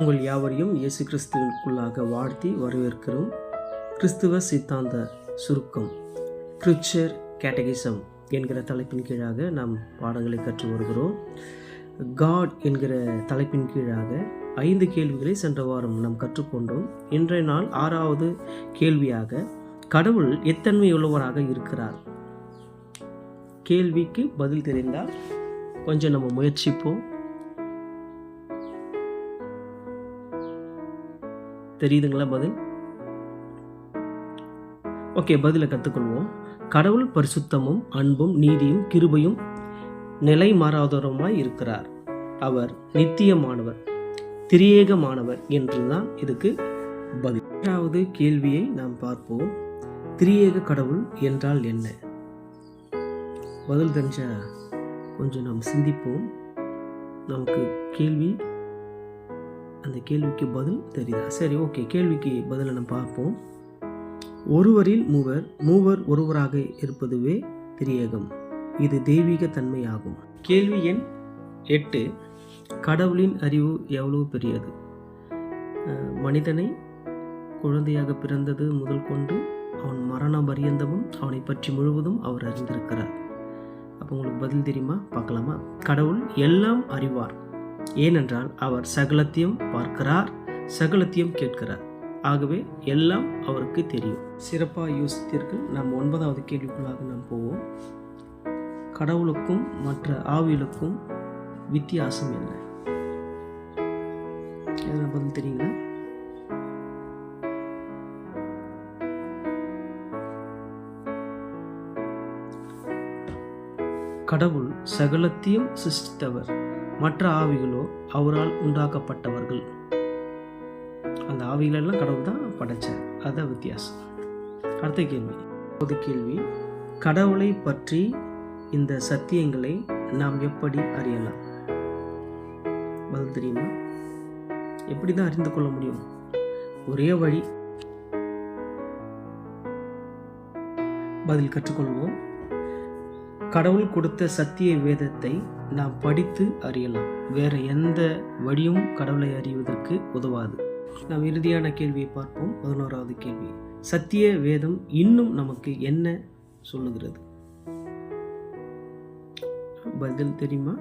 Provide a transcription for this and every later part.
உங்கள் யாவரையும் இயேசு கிறிஸ்துவிற்குள்ளாக வாழ்த்தி வரவேற்கிறோம். கிறிஸ்துவ சித்தாந்த சுருக்கம். கிறிச்சர் கேட்டகிசம் என்கிற தலைப்பின் கீழாக நாம் பாடங்களை கற்று வருகிறோம். காட் என்கிற தலைப்பின் கீழாக ஐந்து கேள்விகளை சென்ற வாரம் நாம் கற்றுக்கொண்டோம். இன்றைய நாள் ஆறாவது கேள்வியாக கடவுள் எத்தன்மை உள்ளவராக இருக்கிறார்? கேள்விக்கு பதில் தெரிந்தால் கொஞ்சம் நம்ம முயற்சிப்போம். தெரியுதுங்களா பதில்? ஓகே பதிலை கற்றுக்கொள்வோம். கடவுள் பரிசுத்தமும் அன்பும் நீதியும் கிருபையும் நிலை மாறாதவருமாய் இருக்கிறார். அவர் நித்தியமானவர் திரியேகமானவர் என்றுதான் இதுக்கு பதில். இரண்டாவது கேள்வியை நாம் பார்ப்போம். திரியேக கடவுள் என்றால் என்ன? பதில் தெரிஞ்ச கொஞ்சம் நாம் சிந்திப்போம். நமக்கு கேள்வி அந்த கேள்விக்கு பதில் தெரியுதா? சரி ஓகே கேள்விக்கு பதிலை நம்ம பார்ப்போம். ஒருவரில் மூவர் மூவர் ஒருவராக இருப்பதுவே திரியேகம். இது தெய்வீக தன்மையாகும். கேள்வி எண் எட்டு. கடவுளின் அறிவு எவ்வளவு பெரியது? மனிதனை குழந்தையாக பிறந்தது முதல் கொண்டு அவன் மரணம் பரியந்தமும் அவனை பற்றி முழுவதும் அவர் அறிந்திருக்கிறார். அப்போ உங்களுக்கு பதில் தெரியுமா? பார்க்கலாமா? கடவுள் எல்லாம் அறிவார். ஏனென்றால் அவர் சகலத்தையும் பார்க்கிறார் சகலத்தையும் கேட்கிறார். ஆகவே எல்லாம் அவருக்கு தெரியும். சிறப்பாக யோசித்தீர்கள். நாம் ஒன்பதாவது கேள்விக்குள்ளாக நாம் போவோம். கடவுளுக்கும் மற்ற ஆவிகளுக்கும் வித்தியாசம் என்ன? எதனா பதில் தெரியுங்களா? கடவுள் சகலத்தையும் சிருஷ்டித்தவர். மற்ற ஆவிகளோ அவரால் உண்டாக்கப்பட்டவர்கள். அந்த ஆவிகளெல்லாம் கடவுள் தான் படைச்சார். அதான் வித்தியாசம். அடுத்த கேள்வி. பொது கேள்வி கடவுளை பற்றி இந்த சத்தியங்களை நாம் எப்படி அறியலாம்? பதில் தெரியுமா? எப்படி தான் அறிந்து கொள்ள முடியும்? ஒரே வழி. பதில் கற்றுக்கொள்வோம். கடவுள் கொடுத்த சத்திய வேதத்தை நாம் படித்து அறியலாம். வேற எந்த வழியும் கடவுளை அறிவதற்கு உதவாது. நாம் இறுதியான கேள்வியை பார்ப்போம். பதினோராவது கேள்வி. சத்திய வேதம் இன்னும் நமக்கு என்ன சொல்லுகிறது? பதில் தெரியுமா?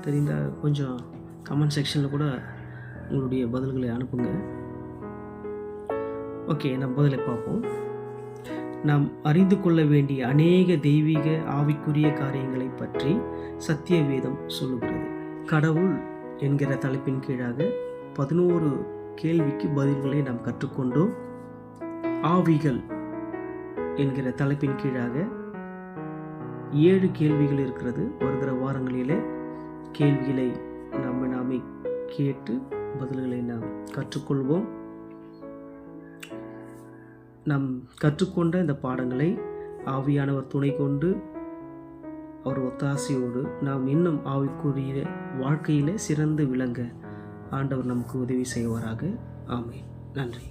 தெரிந்தால் கொஞ்சம் கமெண்ட் செக்ஷனில் கூட உங்களுடைய பதில்களை அனுப்புங்க. ஓகே நம்ம பதிலை பார்ப்போம். நாம் அறிந்து கொள்ள வேண்டிய அநேக தெய்வீக ஆவிக்குரிய காரியங்களை பற்றி சத்திய வேதம் சொல்லுகிறது. கடவுள் என்கிற தலைப்பின் கீழாக பதினோரு கேள்விக்கு பதில்களை நாம் கற்றுக்கொண்டோம். ஆவிகள் என்கிற தலைப்பின் கீழாக ஏழு கேள்விகள் இருக்கிறது. வருகிற வாரங்களிலே கேள்விகளை நம்ம நாமே கேட்டு பதில்களை நாம் கற்றுக்கொள்வோம். நாம் கற்றுக்கொண்ட இந்த பாடங்களை ஆவியானவர் துணை கொண்டு அவர் ஒத்தாசையோடு நாம் இன்னும் ஆவிக்குரிய வாழ்க்கையிலே சிறந்து விளங்க ஆண்டவர் நமக்கு உதவி செய்வாராக. ஆமே நன்றி.